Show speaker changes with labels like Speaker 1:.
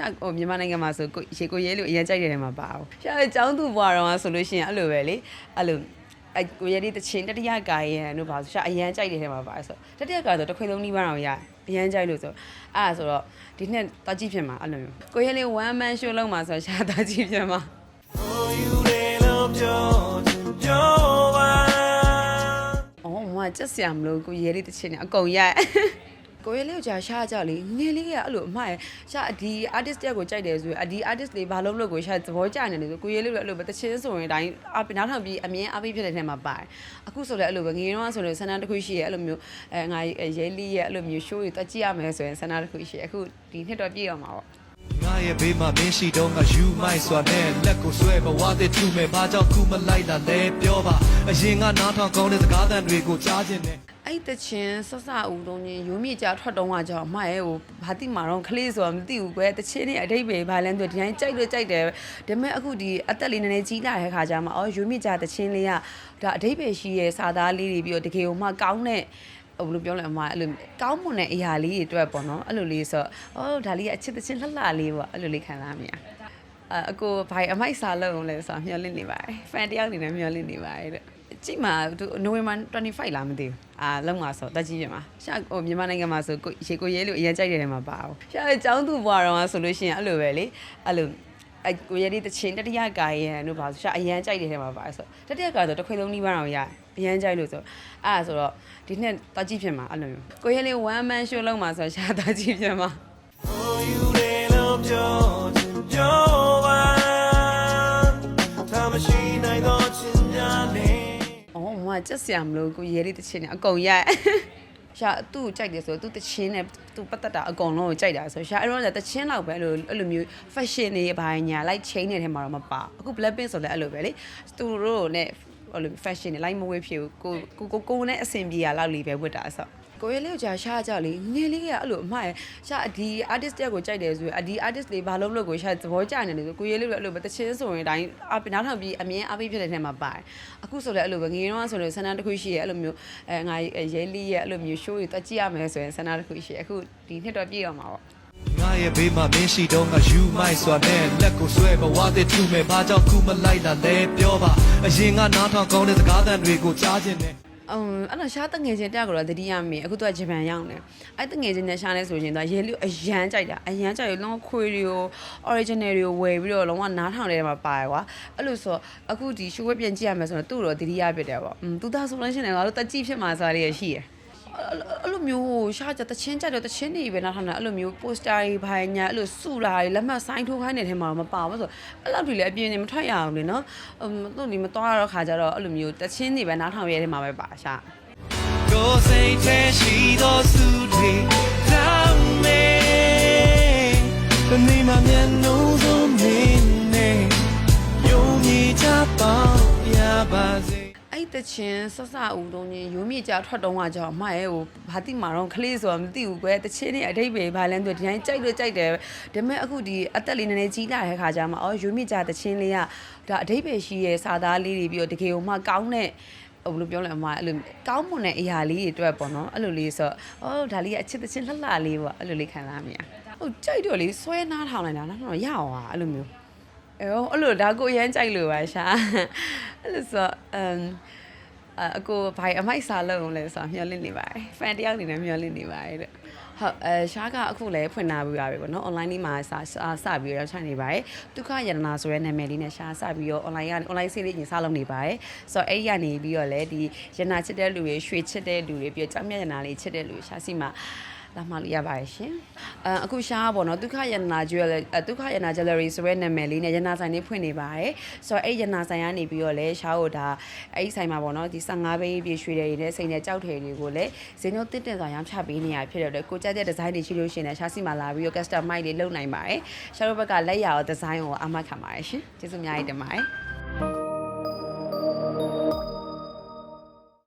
Speaker 1: ရှာဟိုမြန်မာနိုင်ငံမှာဆိုကိုရေကိုရဲလို့အရင်ကြိုက်တဲ့နေရာမှာပါအောင်ရှာအကြောင်းသူဘွားတော့ဆိုလို့ရှိရင်အဲ့လိုပဲလေအဲ့လိုအဲ့ကိုရဲဒီတချင်းတတိယကာရန်တို့ပါဆိုရှာအရင်ကြိုက်တဲ့နေရာမှာပါဆိုတတိယကာဆိုတစ်ခွေလုံးနီးပါးတော့ရအရင်ကြိုက်လို့ဆိုအဲ့ဒါဆိုတော့ဒီနှစ်တကြည့်ဖြစ်မှာအဲ့လိုမျိုးကိုရဲလေး one man show လုံးမှာဆိုရှာတကြည့်ဖြစ်မှာ
Speaker 2: Oh, you little George, Joe.
Speaker 1: အော်မမကြက်စရာမလို့ကိုရဲလေးတချင်းနဲ့အကုန်ရိုက် ကိုရဲလေးကိုကြာရှားကြလေငယ်လေးကအဲ့လိုအမရရှာဒီ artist တက်ကိုကြိုက်တယ်ဆိုရင်ဒီ artist လေးဘာလို့မလို့ကိုရှာသဘောကျနေတယ်ဆိုကိုရဲလေးကအဲ့လိုပဲတချင်းဆိုရင်တိုင်းအနောက်ထောင်ပြီးအမြင်အပိဖြစ်တဲ့ထဲမှာပါတယ်အခုဆိုလည်းအဲ့လိုပဲငယ်တော့ဆိုရင်ဆန္ဒတစ်ခုရှိရဲ့အဲ့လိုမျိုးအဲငါရဲလေးရဲ့အဲ့လိုမျိုး show တွေတက်ကြည့်ရမယ်ဆိုရင်ဆန္ဒတစ်ခုရှိရဲ့အခုဒီနှစ်တော့ပြည့်အောင်ပါပေါ့
Speaker 2: ငါရဲ့ဘေးမှာမင်းရှိတော့ငါယူမိုက်စွာနဲ့လက်ကိုဆွဲဘဝတဲ့ထူမဲ့ဘာကြောင့်ခုမလိုက်တာလဲပြောပါအရင်ကနားထောင်ကောင်းတဲ့စကားသံတွေကိုကြားခြင်းနဲ့
Speaker 1: အဲ့တချင်းဆဆဦးတုံးချင်းရိုးမြေကြာထွက်တုံးကကြောင့်အမရဲ့ဟိုဘာတိမာတော့ခလေးဆိုတာမသိဘူးကွယ်တချင်းနဲ့အတိတ်ပဲဘာလဲဆိုဒီတိုင်းကြိုက်လို့ကြိုက်တယ်ဒါပေမဲ့အခုဒီအသက်လေးနည်းနည်းကြီးလာတဲ့ခါကျမှအော်ရိုးမြေကြာတချင်းလေးကဒါအတိတ်ပဲရှိရဲ့စာသားလေးတွေပြီးတော့တကယ်ဟိုမှကောင်းတဲ့ဟိုဘယ်လိုပြောလဲအမအဲ့လိုကောင်းမွန်တဲ့အရာလေးတွေအတွက်ပေါ့နော်အဲ့လိုလေးဆိုအော်ဒါလေးကအချစ်တချင်းလှလှလေးပေါ့အဲ့လိုလေးခံစားမိရအအကိုဘိုင်အမိုက်စာလုံးလဲဆိုတာမျှော်လင့်နေပါတယ်ဖန်တယောက်အနေနဲ့မျှော်လင့်နေပါတယ်တဲ့ ကြည့်မှာသူနိုဝင်ဘာ25လားမသိဘူးအာလုံးမှာဆိုတက်ကြည့်ပြမှာရှာဟိုမြန်မာနိုင်ငံမှာဆိုကိုရေကိုရဲလို့အရင်ကြိုက်တဲ့နေရာမှာပါအောင်ရှာအကြောင်းသူဘွားတော့ဆိုလို့ရှိရင်အဲ့လိုပဲလေအဲ့လိုအဲ့ကိုရဲဒီတချင်းတတိယကာရန်တို့ပါဆိုရှာအရင်ကြိုက်တဲ့နေရာမှာပါဆိုတတိယကာဆိုတစ်ခွေလုံးနီးပါးတော့ရအရင်ကြိုက်လို့ဆိုအဲ့ဒါဆိုတော့ဒီနှစ်တက်ကြည့်ဖြစ်မှာအဲ့လိုမျိုးကိုရဲလေး one man show လုံးမှာဆိုရှာတက်ကြည့်ဖြစ်မှာ ကြက်စရာမလို့ကိုရဲလေးတချင်းနဲ့အကုန်ရိုက်။ရှာသူ့ကိုကြိုက်တယ်ဆိုသူတချင်းနဲ့သူပတ်သက်တာအကုန်လုံးကိုကြိုက်တာဆိုရှာအဲ့တော့တချင်းလောက်ပဲအဲ့လိုအဲ့လိုမျိုး fashion တွေဘာညာ like chain တွေထဲမှာတော့မပါအခု blackpink ဆိုလည်းအဲ့လိုပဲလေသူတို့နဲ့အဲ့လို fashion တွေ like မဝေးဖြစ်ဘူးကိုကိုကိုကိုနဲ့အဆင်ပြေရလောက်လေးပဲဝတ်တာဆို ကိုရဲလေးကိုကြာရှားကြလေငယ်လေးကအဲ့လိုအမရရှာဒီ artist တက်ကိုကြိုက်တယ်ဆိုရင်ဒီ artist လေးဘာလို့မလို့ကိုရှာသဘောကျနေတယ်ဆိုကိုရဲလေးကအဲ့လိုပဲတချင်းဆိုရင်တိုင်းအနောက်ထောင်ပြီးအမြင်အပိဖြစ်တဲ့ထဲမှာပါတယ်အခုဆိုလည်းအဲ့လိုပဲငယ်တော့ဆိုရင်ဆန္ဒတစ်ခုရှိရဲ့အဲ့လိုမျိုးအဲငါရဲလေးရဲ့အဲ့လိုမျိုး show တွေတက်ကြည့်ရမယ်ဆိုရင်ဆန္ဒတစ်ခုရှိရဲ့အခုဒီနှစ်တော့ပြည့်အောင်ပါပေါ့
Speaker 2: ငါရဲ့ဘေးမှာမင်းရှိတော့ငါယူမိုက်စွာနဲ့လက်ကိုဆွဲဘဝတဲ့ထူမဲ့ဘာကြောင့်ခုမလိုက်တာလဲပြောပါအရင်ကနားထောင်ကောင်းတဲ့စကားသံတွေကိုကြားခြင်းနဲ့
Speaker 1: အမ်အဲ့တော့ရှားတငယ်ချင်းတက်ကတော့တတိယမေအခုသူကဂျပန်ရောက်နေအဲ့တငယ်ချင်းနဲ့ရှားလဲဆိုရင်သူကရဲလေးကိုအရန်ကြိုက်တာအရန်ကြိုက်ရလုံးဝခွေတွေကို original တွေကိုဝယ်ပြီးတော့လုံးဝနားထောင်တဲ့မှာပါရကွာအဲ့လိုဆိုအခုဒီရှိုးဝဲပြန်ကြည့်ရမယ်ဆိုတော့သူ့တော့တတိယဖြစ်တယ်ပေါ့อืมသူသားဆိုလို့ရှိရင်ငါတို့တက်ကြည့်ဖြစ်မှာစားရရှိရယ် အဲ့လိုမျိုးဟိုရှားကြတချင်းကြတော့တချင်းတွေပဲနားထောင်တာအဲ့လိုမျိုး poster တွေဘာညာအဲ့လိုစုလာတွေလက်မှတ်ဆိုင်ထိုးခိုင်းတဲ့ထဲမှာတော့မပါဘူးဆိုအဲ့လောက်တွေလည်းအပြင်းနေမထွက်ရအောင်လေနော်အမ်သူ့ဒီမသွားတော့ခါကြတော့အဲ့လိုမျိုးတချင်းတွေပဲနားထောင်ရတဲ့ထဲမှာပဲပါရှား
Speaker 2: ကိုယ်စိတ်ထဲရှိသောစုတွေတောင်းနေဘယ်နေမှမျက်နှာစုံမင်းနဲ့ယုံကြည်ချပါရပါစေ
Speaker 1: အဲ့တချင်းဆဆဦးတုံးချင်းရိုးမြေကြာထွက်တုံးကကြောင့်အမရဲ့ဟိုဘာတိမာတော့ခလေးဆိုတာမသိဘူးကွယ်တချင်းနဲ့အတိတ်ပဲဘာလဲဆိုဒီတိုင်းကြိုက်လို့ကြိုက်တယ်ဒါပေမဲ့အခုဒီအသက်လေးနည်းနည်းကြီးလာတဲ့ခါကျမှအော်ရိုးမြေကြာတချင်းလေးကဒါအတိတ်ပဲရှိရဲ့စာသားလေးတွေပြီးတော့တကယ်ဟိုမှကောင်းတဲ့ဟိုဘယ်လိုပြောလဲအမအဲ့လိုကောင်းမွန်တဲ့အရာလေးတွေအတွက်ပေါ့နော်အဲ့လိုလေးဆိုအော်ဒါလေးကအချစ်တချင်းလှလှလေးပေါ့အဲ့လိုလေးခံစားမိရဟုတ်ကြိုက်တော့လေဆွဲနားထောင်လိုက်တာနော်ရအောင်อ่ะအဲ့လိုမျိုး အော်အဲ့လိုဒါကိုအရန်ကြိုက်လို့ပါရှာအဲ့လိုဆိုအမ်အအကိုဘိုင်အမိုက်စာလုံးလဲဆိုတာမျှော်လင့်နေပါတယ်ဖန်တယောက်အနေနဲ့မျှော်လင့်နေပါတယ်တဲ့ဟုတ်အဲရှားကအခုလည်းဖွင့်လာပြီးပါပြီပေါ့နော် online လေးမှာစစစပြီးတော့ရောက်ချနေပါတယ်ဒုက္ခယတနာဆိုတဲ့နာမည်လေးနဲ့ရှားစပြီးတော့ online ကနေ online ဆေးလေးညစလုပ်နေပါတယ်ဆိုတော့အဲ့ဒီကနေပြီးတော့လည်းဒီယနာချစ်တဲ့လူတွေရွှေချစ်တဲ့လူတွေပြီးတော့ကြောင်မြတ်ယနာလေးချစ်တဲ့လူတွေရှားစီမှာ လာမလို့ရပါတယ်ရှင်အဲအခုရှားပေါ့နော်ဒုက္ခယနာကျွဲလဲဒုက္ခယနာ jewelry ဆိုတဲ့နာမည်လေးနဲ့ယနာဆိုင်လေးဖွင့်နေပါတယ်ဆိုတော့အဲ့ယနာဆိုင်ကနေပြီးတော့လဲရှားကိုဒါအဲ့ဒီဆိုင်မှာပေါ့နော်ဒီ15ဘိန်းပြည့်ရွှေတွေနဲ့စိန်နဲ့ကြောက်ထည်တွေကိုလည်းဈေးနှုန်းတစ်တင်စွာရောင်းချပေးနေရဖြစ်တဲ့အတွက်ကိုကြက်တဲ့ဒီဇိုင်းတွေရှိလို့ရှိရင်လည်းရှားစီမှာလာပြီးတော့ customize လေးလုပ်နိုင်ပါတယ်ရှားတို့ဘက်ကလက်ရအောင်ဒီဇိုင်းကိုအမှတ်ခံပါတယ်ရှင်ကျေးဇူးအများကြီးတင်ပါတယ်